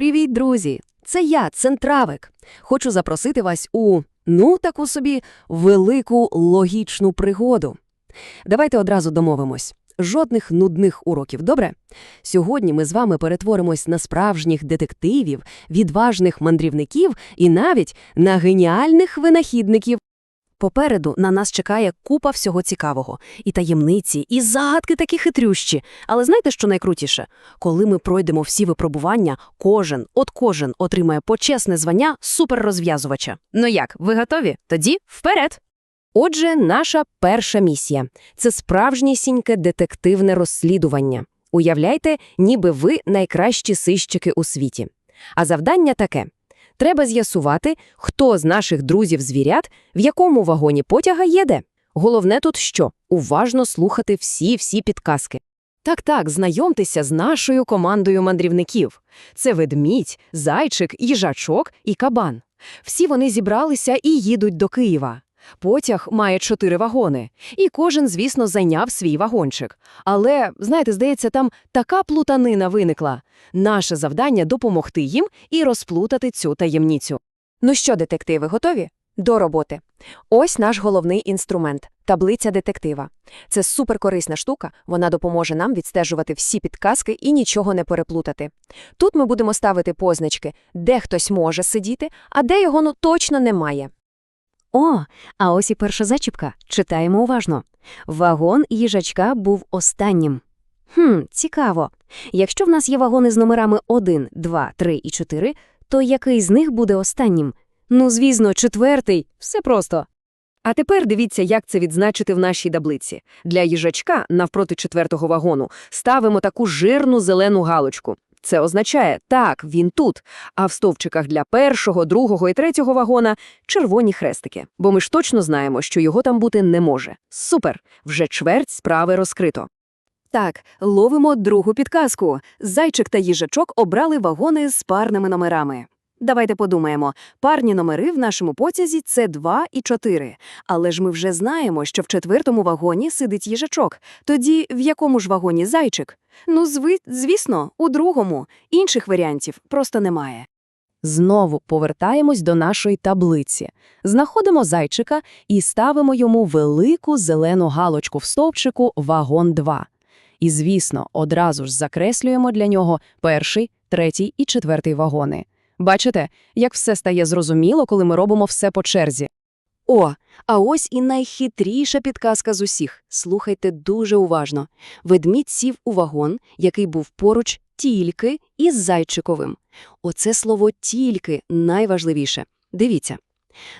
Привіт, друзі! Це я, Центравик. Хочу запросити вас у, ну, таку собі, велику логічну пригоду. Давайте одразу домовимось. Жодних нудних уроків, добре? Сьогодні ми з вами перетворимось на справжніх детективів, відважних мандрівників і навіть на геніальних винахідників. Попереду на нас чекає купа всього цікавого. І таємниці, і загадки такі хитрющі. Але знаєте, що найкрутіше? Коли ми пройдемо всі випробування, кожен, от кожен отримає почесне звання суперрозв'язувача. Ну як, ви готові? Тоді вперед! Отже, наша перша місія – це справжнісіньке детективне розслідування. Уявляйте, ніби ви найкращі сищики у світі. А завдання таке – Треба з'ясувати, хто з наших друзів-звірят в якому вагоні потяга їде. Головне тут що? Уважно слухати всі-всі підказки. Так-так, знайомтеся з нашою командою мандрівників. Це ведмідь, зайчик, їжачок і кабан. Всі вони зібралися і їдуть до Києва. Потяг має чотири вагони, і кожен, звісно, зайняв свій вагончик. Але, знаєте, здається, там така плутанина виникла. Наше завдання – допомогти їм і розплутати цю таємницю. Ну що, детективи, готові? До роботи. Ось наш головний інструмент – таблиця детектива. Це суперкорисна штука, вона допоможе нам відстежувати всі підказки і нічого не переплутати. Тут ми будемо ставити позначки, де хтось може сидіти, а де його ну точно немає. О, а ось і перша зачіпка. Читаємо уважно. Вагон їжачка був останнім. Хм, цікаво. Якщо в нас є вагони з номерами 1, 2, 3 і 4, то який з них буде останнім? Ну, звісно, четвертий. Все просто. А тепер дивіться, як це відзначити в нашій таблиці. Для їжачка навпроти четвертого вагону ставимо таку жирну зелену галочку. Це означає, так, він тут, а в стовпчиках для першого, другого і третього вагона червоні хрестики. Бо ми ж точно знаємо, що його там бути не може. Супер! Вже чверть справи розкрито. Так, ловимо другу підказку. Зайчик та їжачок обрали вагони з парними номерами. Давайте подумаємо. Парні номери в нашому потязі – це 2 і 4. Але ж ми вже знаємо, що в четвертому вагоні сидить їжачок. Тоді в якому ж вагоні зайчик? Ну, зви... звісно, у другому. Інших варіантів просто немає. Знову повертаємось до нашої таблиці. Знаходимо зайчика і ставимо йому велику зелену галочку в стовпчику «Вагон 2». І, звісно, одразу ж закреслюємо для нього перший, третій і четвертий вагони. Бачите, як все стає зрозуміло, коли ми робимо все по черзі. О, а ось і найхитріша підказка з усіх. Слухайте дуже уважно. Ведмідь сів у вагон, який був поруч тільки із зайчиковим. Оце слово «тільки» найважливіше. Дивіться.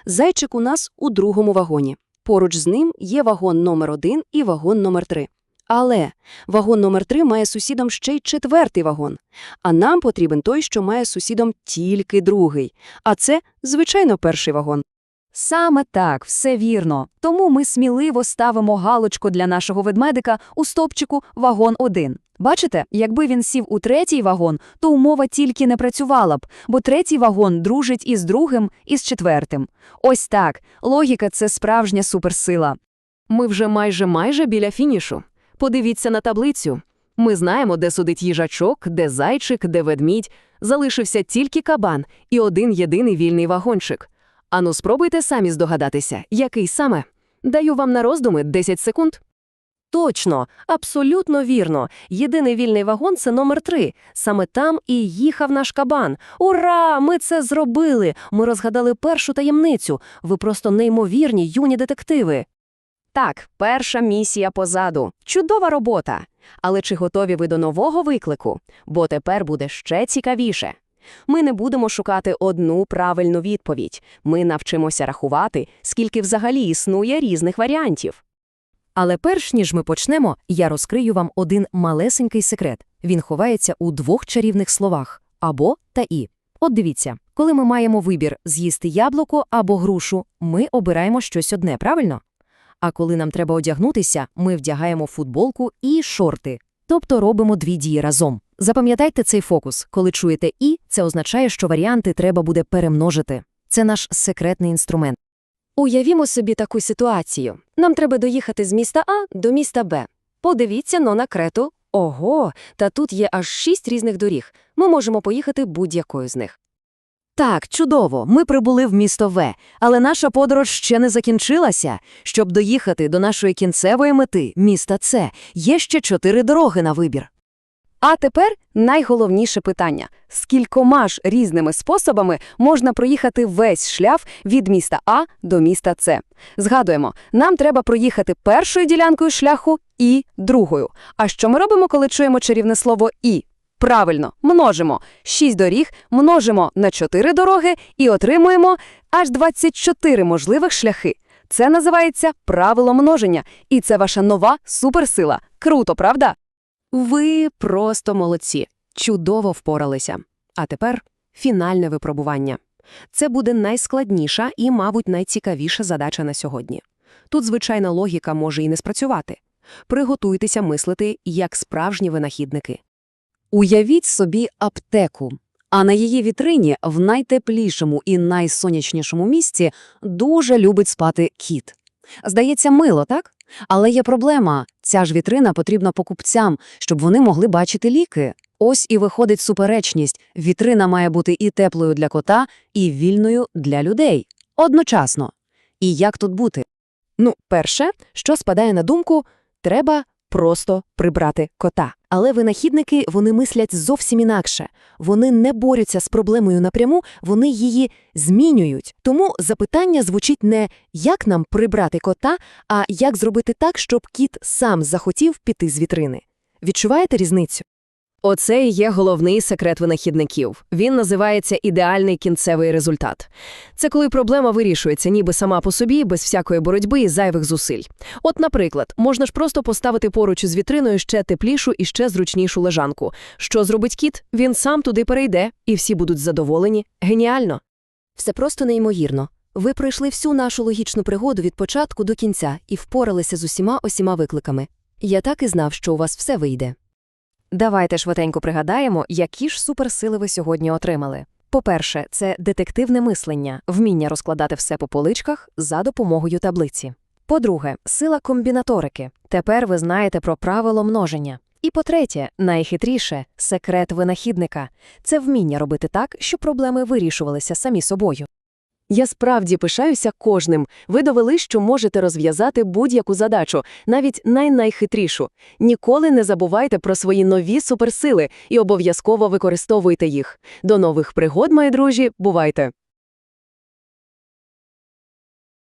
Зайчик у нас у другому вагоні. Поруч з ним є вагон номер 1 і вагон номер 3. Але вагон номер 3 має сусідом ще й четвертий вагон. А нам потрібен той, що має сусідом тільки другий. А це, звичайно, перший вагон. Саме так, все вірно. Тому ми сміливо ставимо галочку для нашого ведмедика у стопчику вагон 1. Бачите, якби він сів у третій вагон, то умова тільки не працювала б, бо третій вагон дружить із другим, і з четвертим. Ось так. Логіка це справжня суперсила. Ми вже майже майже біля фінішу. Подивіться на таблицю. Ми знаємо, де сидить їжачок, де зайчик, де ведмідь. Залишився тільки кабан і один єдиний вільний вагончик. Ану, спробуйте самі здогадатися, який саме. Даю вам на роздуми 10 секунд. Точно, абсолютно вірно. Єдиний вільний вагон це номер 3. Саме там і їхав наш кабан. Ура! Ми це зробили! Ми розгадали першу таємницю. Ви просто неймовірні юні детективи. Так, перша місія позаду. Чудова робота. Але чи готові ви до нового виклику? Бо тепер буде ще цікавіше. Ми не будемо шукати одну правильну відповідь. Ми навчимося рахувати, скільки взагалі існує різних варіантів. Але перш ніж ми почнемо, я розкрию вам один малесенький секрет. Він ховається у двох чарівних словах або та і. От дивіться, коли ми маємо вибір з'їсти яблуко або грушу, ми обираємо щось одне, правильно? А коли нам треба одягнутися, ми вдягаємо футболку і шорти, тобто робимо дві дії разом. Запам'ятайте цей фокус. Коли чуєте «і», це означає, що варіанти треба буде перемножити. Це наш секретний інструмент. Уявімо собі таку ситуацію. Нам треба доїхати з міста А до міста Б. Подивіться но на крету Ого, та тут є аж шість різних доріг. Ми можемо поїхати будь-якою з них. Так, чудово, ми прибули в місто В, але наша подорож ще не закінчилася. Щоб доїхати до нашої кінцевої мети, міста С, є ще чотири дороги на вибір. А тепер найголовніше питання: скількома ж різними способами можна проїхати весь шлях від міста А до міста С? Згадуємо, нам треба проїхати першою ділянкою шляху і другою. А що ми робимо, коли чуємо чарівне слово і? Правильно, множимо. Шість доріг множимо на чотири дороги і отримуємо аж 24 можливих шляхи. Це називається правило множення, і це ваша нова суперсила. Круто, правда? Ви просто молодці. Чудово впоралися. А тепер фінальне випробування. Це буде найскладніша і, мабуть, найцікавіша задача на сьогодні. Тут звичайна логіка може і не спрацювати. Приготуйтеся мислити як справжні винахідники. Уявіть собі аптеку, а на її вітрині в найтеплішому і найсонячнішому місці дуже любить спати кіт. Здається, мило, так? Але є проблема. Ця ж вітрина потрібна покупцям, щоб вони могли бачити ліки. Ось і виходить суперечність. Вітрина має бути і теплою для кота, і вільною для людей. Одночасно. І як тут бути? Ну, перше, що спадає на думку, треба просто прибрати кота. Але винахідники, вони мислять зовсім інакше. Вони не борються з проблемою напряму, вони її змінюють. Тому запитання звучить не «як нам прибрати кота», а «як зробити так, щоб кіт сам захотів піти з вітрини». Відчуваєте різницю? Оце і є головний секрет винахідників. Він називається ідеальний кінцевий результат. Це коли проблема вирішується ніби сама по собі, без всякої боротьби і зайвих зусиль. От, наприклад, можна ж просто поставити поруч із вітриною ще теплішу і ще зручнішу лежанку. Що зробить кіт? Він сам туди перейде, і всі будуть задоволені. Геніально! Все просто неймовірно. Ви пройшли всю нашу логічну пригоду від початку до кінця і впоралися з усіма осіма викликами. Я так і знав, що у вас все вийде. Давайте швиденько пригадаємо, які ж суперсили ви сьогодні отримали. По-перше, це детективне мислення, вміння розкладати все по поличках за допомогою таблиці. По-друге, сила комбінаторики. Тепер ви знаєте про правило множення. І по-третє, найхитріше секрет винахідника це вміння робити так, щоб проблеми вирішувалися самі собою. Я справді пишаюся кожним. Ви довели, що можете розв'язати будь-яку задачу, навіть най-найхитрішу. Ніколи не забувайте про свої нові суперсили і обов'язково використовуйте їх. До нових пригод, мої друзі, бувайте!